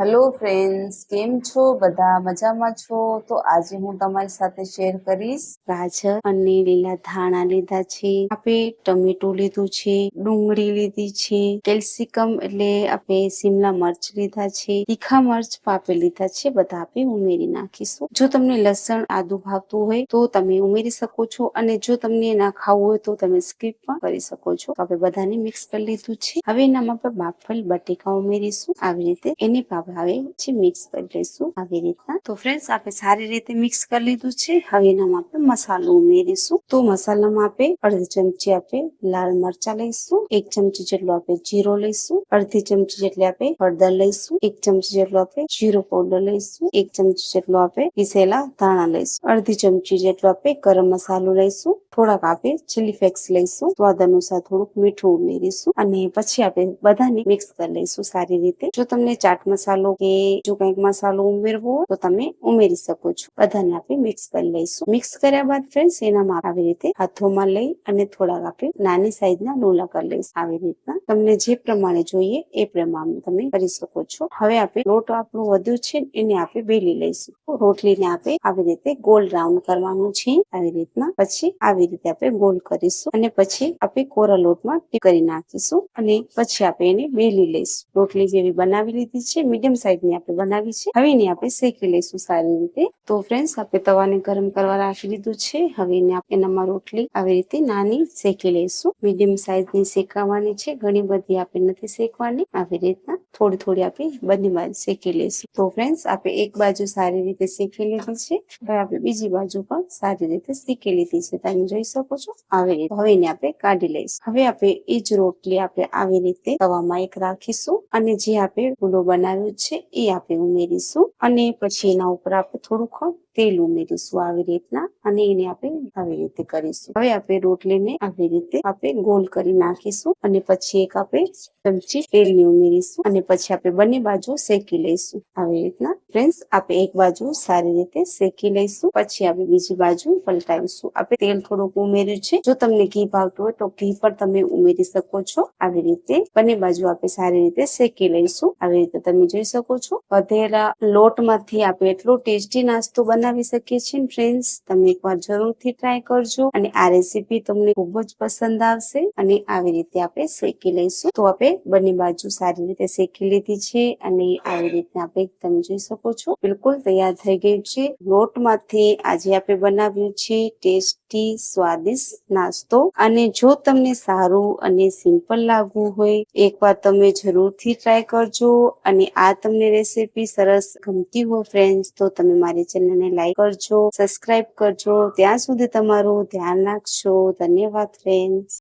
Hello friends કેમ છો? બધા મજામાં છો? તો આજે હું તમારી સાથે શેર કરીશ. ગાજર અને લીલા ધાણા લીધા છે. આપણે ટમેટું લીધું છે, ડુંગળી લીધી છે કેલ્સિકમ એટલે આપણે સિમલા મરચ લીધા છે, તીખા મરચ, પાપે લીધા છે. બધા આપણે ઉમેરી નાખીશું. જો તમને લસણ આદુ ભાવતું હોય તો તમે ઉમેરી શકો છો અને જો તમને ના ખાવું હોય તો તમે સ્કીપ પણ કરી શકો છો. આપણે બધાને મિક્સ કરી લીધું છે. હવે એનામાં આપણે બાફલ બટેકા ઉમેરીશું. આવી રીતે એની ભાવે હવે છે મિક્સ કરી લઈશું આવી રીતના. તો ફ્રેન્ડ્સ આપણે સારી રીતે મિક્સ કરી લીધું છે. હવે એનામાં આપણે મસાલો ઉમેરીશું. તો મસાલામાં આપણે અડધી ચમચી આપણે લાલ મરચા લઈશું. એક ચમચી જેટલું આપણે જીરો લઈશું. અડધી ચમચી જેટલી આપણે હળદર લઈશું. એક ચમચી જેટલું આપણે જીરો પાવડર લઈશું. એક ચમચી જેટલું આપણે પીસેલા ધાણા લઈશું. અડધી ચમચી જેટલું આપણે ગરમ મસાલો લઈશું. થોડાક આપણે ચીલી ફ્લેક્સ લઈશું, સ્વાદ અનુસાર થોડુંક મીઠું ઉમેરીશું અને પછી આપણે બધાને મિક્સ કરી લઈશું સારી રીતે. જો તમને ચાટ મસાલો કે જો કંઈક મસાલો ઉમેરવો તો તમે ઉમેરી શકો છો. બધાને આપણે મિક્સ કરી લઈશું. મિક્સ કર્યા બાદ ફ્રેન્ડ્સ એનામાં આવી રીતે હાથોમાં લઈ અને થોડાક આપણે નાની સાઈઝના લોલા કરી લઈશું. આવી રીતના. તમને જે પ્રમાણે જોઈએ એ પ્રમાણે તમે કરી શકો છો. હવે આપણે લોટ આપણું વધ્યું છે એને આપણે બેલી લઈશું. રોટલીને આપણે આવી રીતે ગોલ રાઉન્ડ કરવાનું છે. આવી રીતના. પછી આવી રીતે આપણે ગોલ કરીશું અને પછી આપણે કોરા લોટમાં કરી નાખીશું અને પછી આપણે એને બેલી લઈશું. રોટલી જેવી બનાવી લીધી છે, મીડિયમ સાઈઝની આપણે બનાવી છે. હવે એને આપણે શેકી લઈશું સારી રીતે. તો ફ્રેન્ડ્સ આપણે તવાને ગરમ કરવા રાખી લીધું છે. હવે એને આપણે એનામાં રોટલી આવી રીતે નાની શેકી લઈશું. મીડિયમ સાઈઝની શેકાવાની છે, ઘણી બધી આપણે નથી શેકવાની. આવી રીતના થોડી થોડી આપણે બંને બાજુ શેકી લઈશું. તો ફ્રેન્ડ્સ આપણે એક બાજુ સારી રીતે શેકી લીધી છે, હવે આપણે બીજી બાજુ પણ સારી રીતે શેકી લીધી છે. તમે જોઈ શકો છો, આવી રીતે. હવે એને આપણે કાઢી લઈશું. હવે આપણે એ જ રોટલી આપણે આવી રીતે તવામાં એક રાખીશું અને જે આપણે ગુલો બનાવ્યો છે, એ આપણે ઉમેરીશું. અને પછી એના ઉપર આપણે થોડુંક તેલ ઉમેરીશું આવી રીતના અને એને આપણે આવી રીતે કરીશું. હવે આપણે રોટલીને આવી રીતે આપણે ગોલ કરી નાખીશું અને પછી એક આપણે ચમચી તેલની ઉમેરીશું અને પછી આપણે બંને બાજુ શેકી લઈશું. આવી રીતના ફ્રેન્ડ્સ, આપણે એક બાજુ સારી રીતે શેકી લઈશું, પછી આપણે બીજી બાજુ પલટાવીશું. આપણે તેલ થોડુંક ઉમેર્યું છે. જો તમને ઘી ભાવતું હોય તો ઘી પણ તમે ઉમેરી શકો છો. આવી રીતે બંને બાજુ આપણે સારી રીતે શેકી લઈશું. આવી રીતે તમે જોઈ શકો છો. વધેલા લોટમાંથી આપણે એટલો ટેસ્ટી નાસ્તો બનાવી શકીએ છીએ. ફ્રેન્ડ્સ તમે એકવાર જરૂરથી ટ્રાય કરજો અને આ રેસીપી તમને ખૂબ જ પસંદ આવશે અને આવી રીતે આપણે શેકી લઈશું. તો આપણે બંને બાજુ સારી રીતે શેકી લીધી છે અને આવી રીતે આપણે તમે જોઈ શકો છો. બિલકુલ તૈયાર થઈ ગયું છે. લોટમાંથી આજે આપણે બનાવ્યું છે ટેસ્ટી, સ્વાદિષ્ટ નાસ્તો. અને જો તમને સારું અને સિમ્પલ લાગવું હોય, એકવાર તમે જરૂરથી ટ્રાય કરજો. અને આ તમને રેસીપી સરસ ગમતી હોય ફ્રેન્ડ્સ તો તમે મારી ચેનલને લાઈક કરજો સબસ્ક્રાઇબ કરજો. ત્યાં સુધી તમારું ધ્યાન રાખજો ધન્યવાદ ફ્રેન્ડ્સ